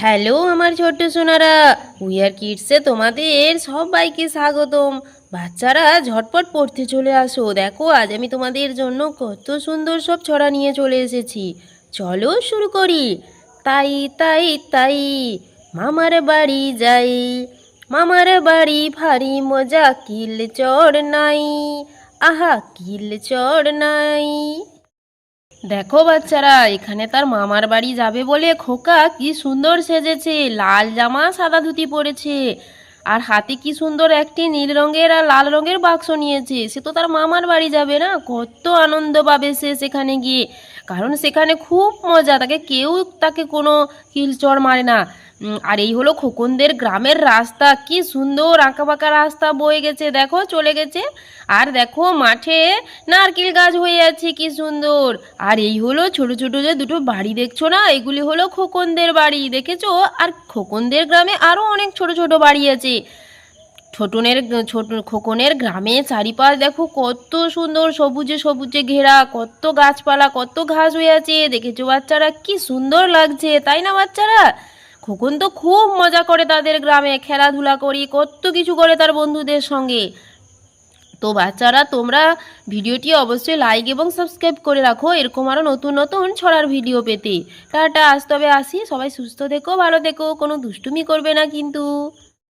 Hello আমার ছোট্ট Sonara wear কিডসে তোমাদের সবাইকে স্বাগতম। বাচ্চারা ঝটপট পড়তে চলে আসো। দেখো, আজ আমি তোমাদের জন্য কত সুন্দর সব ছড়া নিয়ে চলে এসেছি। চলো শুরু করি। তাই তাই তাই, মামার বাড়ি যাই। মামার বাড়ি ভারী মজা, কিল চড় নাই। আহা, কিল চড় নাই। দেখো বাচ্চারা, এখানে তার মামার বাড়ি যাবে বলে খোকা কি সুন্দর সেজেছে। লাল জামা, সাদা ধুতি পরেছে। আর হাতে কি সুন্দর একটি নীল রঙের আর লাল রঙের বাক্স নিয়েছে? সে তো তার মামার বাড়ি যাবে না? কত আনন্দ পাবে সে সেখানে গিয়ে। কারণ সেখানে খুব মজা, তাকে কেউ তাকে কোনো কিলচড় মারে না। আর এই হলো খোকনদের গ্রামের রাস্তা। কি সুন্দর আঁকা আঁকাবাঁকা রাস্তা বয়ে গেছে। দেখো, চলে গেছে। আর দেখো, মাঠে নারকেল গাছ হয়ে আছে। কি সুন্দর। আর এই হলো ছোট ছোট যে দুটো বাড়ি দেখছ না? এগুলি হলো খোকনদের বাড়ি। দেখেছ? আর খোকনদের গ্রামে আরও অনেক ছোট ছোট বাড়ি আছে। ছোটনের, ছোট, খোকনের গ্রামে চারিপাশ দেখো কত সুন্দর সবুজে সবুজে ঘেরা, কত গাছপালা, কত ঘাস হয়ে আছে। দেখেছ বাচ্চারা? কি সুন্দর লাগছে, তাই না বাচ্চারা? খোকন তো খুব মজা করে তাদের গ্রামে খেলাধুলা করি, কত কিছু করে তার বন্ধুদের সঙ্গে। তো বাচ্চারা, তোমরা ভিডিওটি অবশ্যই লাইক এবং সাবস্ক্রাইব করে রাখো, এরকম আরও নতুন নতুন ছড়ার ভিডিও পেতে। টাটা, আজ তবে আসি, সবাই সুস্থ থেকো, ভালো থেকো, কোনো দুষ্টুমি করবে না কিন্তু।